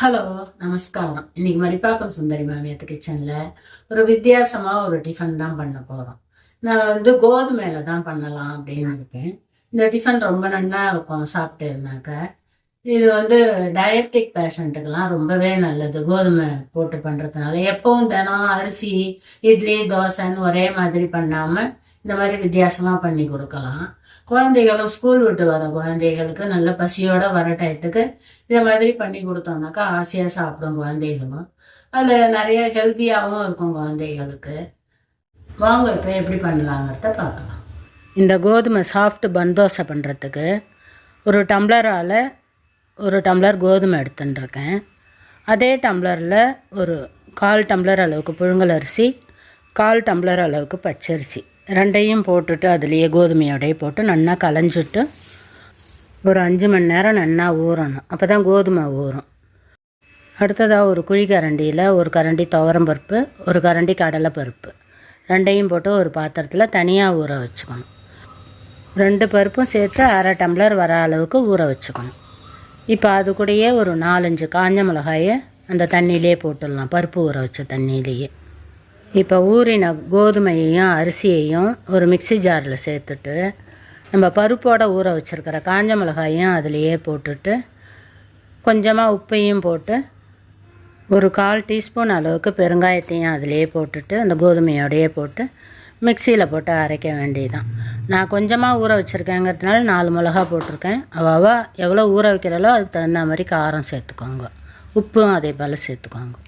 Hello நமஸ்காரம். இன்னைக்கு மடிப்பாக்கம் சுந்தரி மாமியத்து கிச்சனில் ஒரு வித்தியாசமாக ஒரு டிஃபன் தான் பண்ண போகிறோம் நான் வந்து கோதுமையில தான் பண்ணலாம் அப்படின்னு இருக்கேன். இந்த டிஃபன் ரொம்ப நன்னா இருக்கும் சாப்பிட்டு இருந்தாக்க இது வந்து டயபெட்டிக் பேஷண்ட்டுக்கெல்லாம் ரொம்பவே நல்லது. கோதுமை போட்டு பண்ணுறதுனால எப்பவும் தினம் அரிசி இட்லி தோசைன்னு ஒரே மாதிரி பண்ணாமல் இந்த மாதிரி வித்தியாசமாக பண்ணி கொடுக்கலாம். குழந்தைகளும் ஸ்கூல் விட்டு வர குழந்தைகளுக்கு நல்ல பசியோட வர டயத்துக்கு இதை மாதிரி பண்ணி கொடுத்தோம்னாக்கா ஆசையாக சாப்பிடும் குழந்தைகளும். அதில் நிறைய ஹெல்த்தியாகவும் இருக்கும் குழந்தைகளுக்கு. வாங்க இப்போ எப்படி பண்ணலாங்கிறத பார்க்கலாம். இந்த கோதுமை சாஃப்ட் பன் தோசை பண்ணுறதுக்கு ஒரு டம்ளரால் ஒரு டம்ளர் கோதுமை எடுத்துட்டுருக்கேன். அதே டம்ளரில் ஒரு கால் டம்ளர் அளவுக்கு புழுங்கல் அரிசி கால் டம்ளர் அளவுக்கு பச்சரிசி. ரெண்டையும் போட்டுட்டு அதுலேயே கோதுமையோடைய போட்டு நல்லா களைஞ்சிட்டு ஒரு அஞ்சு மணி நேரம் நல்லா ஊறணும். அப்போ தான் கோதுமை ஊறும். அடுத்ததாக ஒரு குழி கரண்டியில் ஒரு கரண்டி துவரம் பருப்பு ஒரு கரண்டி கடலை பருப்பு. ரெண்டையும் போட்டு ஒரு பாத்திரத்தில் தனியாக ஊற வச்சுக்கணும். ரெண்டு பருப்பும் சேர்த்து அரை டம்ளர் வர அளவுக்கு ஊற வச்சுக்கணும். இப்போ அது கூடயே ஒரு நாலஞ்சு காஞ்ச மிளகாயை அந்த தண்ணியிலே போட்டுடலாம். பருப்பு ஊற வச்ச தண்ணியிலேயே. இப்போ ஊறின கோதுமையையும் அரிசியையும் ஒரு மிக்ஸி ஜாரில் சேர்த்துட்டு நம்ம பருப்போட ஊற வச்சுருக்கிற காஞ்ச மிளகாயும் அதிலையே போட்டுட்டு கொஞ்சமாக உப்பையும் போட்டு ஒரு கால் டீஸ்பூன் அளவுக்கு பெருங்காயத்தையும் அதிலையே போட்டுட்டு அந்த கோதுமையோடையே போட்டு மிக்சியில் போட்டு அரைக்க வேண்டியதுதான். நான் கொஞ்சமாக ஊற வச்சுருக்கேங்கிறதுனால நாலு மிளகா போட்டிருக்கேன். அவ்வளோ எவ்வளோ ஊற வைக்கிறாலோ அதுக்கு தகுந்த மாதிரி காரம் சேர்த்துக்கோங்க. உப்பும் அதே போல் சேர்த்துக்கோங்க.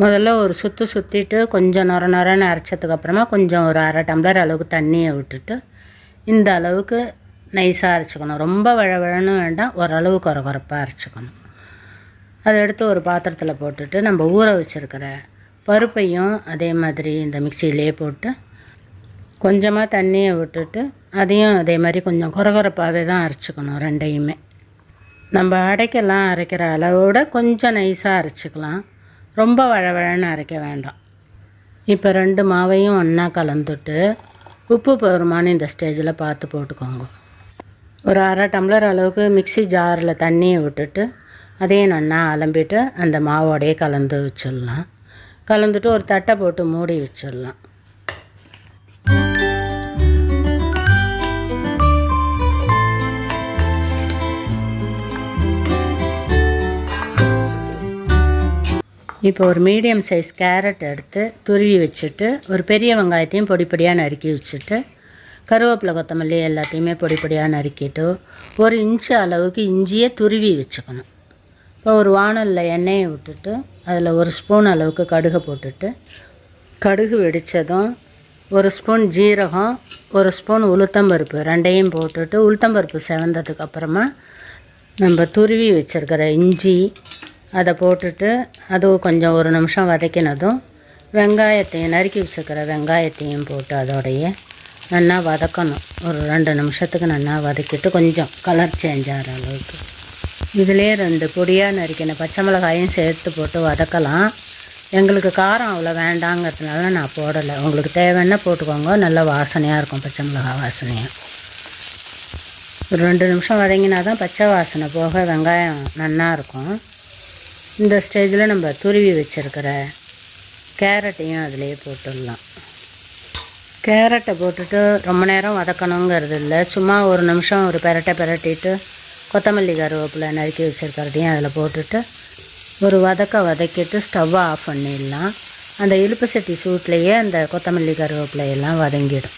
முதல்ல ஒரு சுற்று சுற்றிட்டு கொஞ்சம் நொர நொரன்னு அரைச்சதுக்கப்புறமா கொஞ்சம் ஒரு அரை டம்ளர் அளவுக்கு தண்ணியை விட்டுட்டு இந்த அளவுக்கு நைஸாக அரைச்சிக்கணும். ரொம்ப வழவழன்னு வேண்டாம். ஓரளவு குறை குறைப்பாக அரைச்சிக்கணும். அதை எடுத்து ஒரு பாத்திரத்தில் போட்டுட்டு நம்ம ஊற வச்சுருக்கிற பருப்பையும் அதே மாதிரி இந்த மிக்சியிலே போட்டு கொஞ்சமாக தண்ணியை விட்டுட்டு அதையும் அதே மாதிரி கொஞ்சம் குறகுறப்பாகவே தான் அரைச்சிக்கணும் ரெண்டையுமே. நம்ம அடைக்கெல்லாம் அரைக்கிற அளவோட கொஞ்சம் நைஸாக அரைச்சிக்கலாம். ரொம்ப வழவழன்னு அரைக்க வேண்டாம். இப்போ ரெண்டு மாவையும் ஒன்றா கலந்துட்டு உப்பு போருமான்னு இந்த ஸ்டேஜில் பார்த்து போட்டுக்கோங்க. ஒரு அரை டம்ளர் அளவுக்கு மிக்ஸி ஜாரில் தண்ணியை விட்டுட்டு அதையும் நல்லா அலம்பிட்டு அந்த மாவோடையே கலந்து வச்சிடலாம். கலந்துட்டு ஒரு தட்டை போட்டு மூடி வச்சிடலாம். இப்போ ஒரு மீடியம் சைஸ் கேரட் எடுத்து துருவி வச்சுட்டு ஒரு பெரிய வெங்காயத்தையும் பொடி பொடியாக நறுக்கி வச்சுட்டு கருவேப்பிலை கொத்தமல்லி எல்லாத்தையுமே பொடி பொடியாக நறுக்கிட்டு ஒரு இன்ச்சு அளவுக்கு இஞ்சியை துருவி வச்சுக்கணும். இப்போ ஒரு வானலில் எண்ணெயை விட்டுட்டு அதில் ஒரு ஸ்பூன் அளவுக்கு கடுகை போட்டுட்டு கடுகு வெடித்ததும் ஒரு ஸ்பூன் ஜீரகம் ஒரு ஸ்பூன் உளுத்தம்பருப்பு ரெண்டையும் போட்டுட்டு உளுத்தம்பருப்பு செவந்ததுக்கப்புறமா நம்ம துருவி வச்சுருக்கிற இஞ்சி அதை போட்டுட்டு அதுவும் கொஞ்சம் ஒரு நிமிஷம் வதக்கினதும் வெங்காயத்தையும் நறுக்கி வச்சுருக்கிற வெங்காயத்தையும் போட்டு அதோடைய நல்லா வதக்கணும். ஒரு ரெண்டு நிமிஷத்துக்கு நல்லா வதக்கிட்டு கொஞ்சம் கலர் சேஞ்ச் ஆகிற அளவுக்கு. இதிலே ரெண்டு பொடியாக நறுக்கின பச்சை மிளகாயும் சேர்த்து போட்டு வதக்கலாம். எங்களுக்கு காரம் அவ்வளோ வேண்டாங்கிறதுனால நான் போடலை. உங்களுக்கு தேவைன்னா போட்டுக்கோங்க. நல்ல வாசனையாக இருக்கும் பச்சை மிளகா வாசனையாக ஒரு ரெண்டு நிமிஷம் வதங்கினா தான் பச்சை வாசனை போக வெங்காயம் நல்லா இருக்கும். இந்த ஸ்டேஜில் நம்ம துருவி வச்சுருக்கிற கேரட்டையும் அதிலே போட்டுடலாம். கேரட்டை போட்டுட்டு ரொம்ப நேரம் வதக்கணுங்கிறது இல்லை. சும்மா ஒரு நிமிஷம் ஒரு பெரட்டை பெரட்டிட்டு கொத்தமல்லி கருவேப்பிலை நறுக்கி வச்சுருக்கிறதையும் அதில் போட்டுட்டு ஒரு வதக்க வதக்கிட்டு ஸ்டவ்வை ஆஃப் பண்ணிடலாம். அந்த இழுப்பு சட்டி சூட்லேயே அந்த கொத்தமல்லி கருவேப்பிலையெல்லாம் வதங்கிடும்.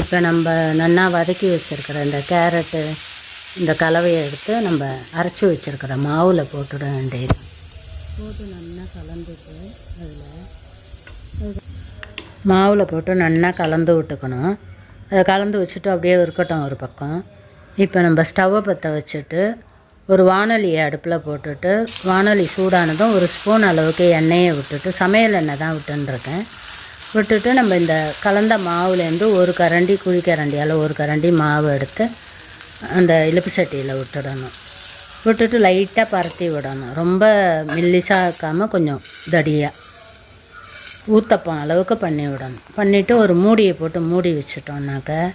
இப்போ நம்ம நல்லா வதக்கி வச்சுருக்கிற இந்த கேரட்டு இந்த கலவையை எடுத்து நம்ம அரைச்சி வச்சுருக்கிற மாவில் போட்டுட வேண்டியது. போட்டு நல்லா கலந்துட்டு அதில் மாவில் போட்டு நல்லா கலந்து விட்டுக்கணும். அதை கலந்து வச்சுட்டு அப்படியே இருக்கட்டும் ஒரு பக்கம். இப்போ நம்ம ஸ்டவ்வை பற்ற வச்சுட்டு ஒரு வானொலியை அடுப்பில் போட்டுட்டு வானொலி சூடானதும் ஒரு ஸ்பூன் அளவுக்கு எண்ணெயை விட்டுட்டு சமையல் எண்ணெய் தான் விட்டுருக்கேன் விட்டுட்டு நம்ம இந்த கலந்த மாவுலேருந்து ஒரு கரண்டி குழி கரண்டியால் ஒரு கரண்டி மாவு எடுத்து அந்த இலுப்பு சட்டியில் விட்டுடணும். விட்டுட்டு லைட்டாக பரத்தி விடணும். ரொம்ப மெல்லிசாக இருக்காமல் கொஞ்சம் தடியாக ஊத்தப்பம் அளவுக்கு பண்ணி விடணும். பண்ணிவிட்டு ஒரு மூடியை போட்டு மூடி வச்சிட்டோம்னாக்க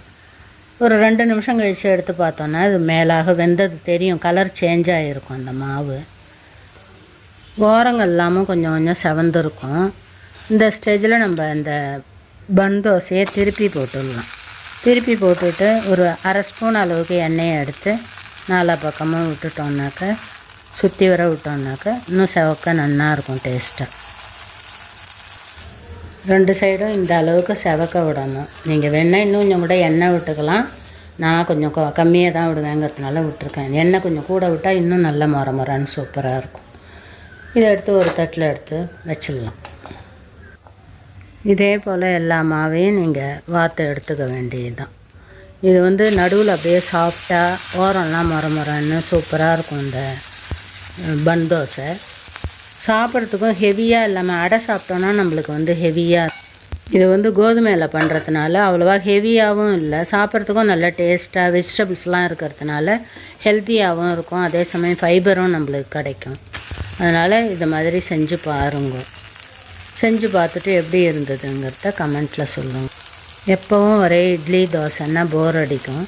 ஒரு ரெண்டு நிமிஷம் கழித்து எடுத்து பார்த்தோன்னா அது மேலாக வெந்தது தெரியும். கலர் சேஞ்ச் ஆகிருக்கும் அந்த மாவு. ஓரங்கள் எல்லாமும் கொஞ்சம் கொஞ்சம் செவந்திருக்கும். இந்த ஸ்டேஜில் நம்ம இந்த பன் தோசையை திருப்பி போட்டுடலாம். திருப்பி போட்டுட்டு ஒரு அரை ஸ்பூன் அளவுக்கு எண்ணெயை எடுத்து நாலா பக்கமும் விட்டுட்டோம்னாக்க சுற்றி வர விட்டோம்னாக்க இன்னும் செவக்க நல்லாயிருக்கும் டேஸ்ட்டாக ரெண்டு சைடும் இந்த அளவுக்கு செவக்க விடணும். நீங்கள் வேணால் இன்னும் கொஞ்சம் கூட எண்ணெய் விட்டுக்கலாம். நான் கொஞ்சம் கொ- கம்மியாக தான் விடுவேங்கிறதுனால விட்டுருக்கேன். எண்ணெய் கொஞ்சம் கூட விட்டால் இன்னும் நல்ல மொர மொரன்னு சூப்பராக இருக்கும். இதை எடுத்து ஒரு தட்டில் எடுத்து வச்சிடலாம். இதே போல் எல்லா மாவையும் நீங்கள் வார்த்து எடுத்துக்க வேண்டியதுதான். இது வந்து நடுவில் அப்படியே சாஃப்டாக ஓரம்லாம் மொர முறன்னு சூப்பராக இருக்கும் இந்த பன் தோசை. சாப்பிட்றதுக்கும் ஹெவியாக இல்லாமல் அடை சாப்பிட்டோன்னா நம்மளுக்கு வந்து ஹெவியாக இது வந்து கோதுமையில் பண்ணுறதுனால அவ்வளோவா ஹெவியாகவும் இல்லை. சாப்பிட்றதுக்கும் நல்ல டேஸ்ட்டாக வெஜிடபிள்ஸ்லாம் இருக்கிறதுனால ஹெல்த்தியாகவும் இருக்கும். அதே சமயம் ஃபைபரும் நம்மளுக்கு கிடைக்கும். அதனால் இது மாதிரி செஞ்சு பாருங்கள் செஞ்சு பார்த்துட்டு எப்படி இருந்ததுங்கிறத கமெண்ட்டில் சொல்லுங்கள் எப்போவும் ஒரே இட்லி தோசைன்னா போர் அடிக்கும்.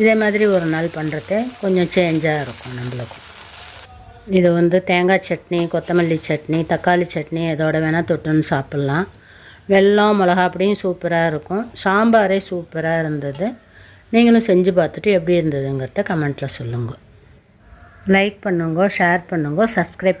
இதே மாதிரி ஒரு நாள் பண்ணுறது கொஞ்சம் சேஞ்சாக இருக்கும் நம்மளுக்கும். இது வந்து தேங்காய் சட்னி கொத்தமல்லி சட்னி தக்காளி சட்னி எதோட வேணால் தொட்டுன்னு சாப்பிட்லாம். வெல்லம் மிளகா அப்படியும் சூப்பராக இருக்கும். சாம்பாரே சூப்பராக இருந்தது. நீங்களும் செஞ்சு பார்த்துட்டு எப்படி இருந்ததுங்கிறத கமெண்ட்டில் சொல்லுங்க. லைக் பண்ணுங்க ஷேர் பண்ணுங்க சப்ஸ்கிரைப்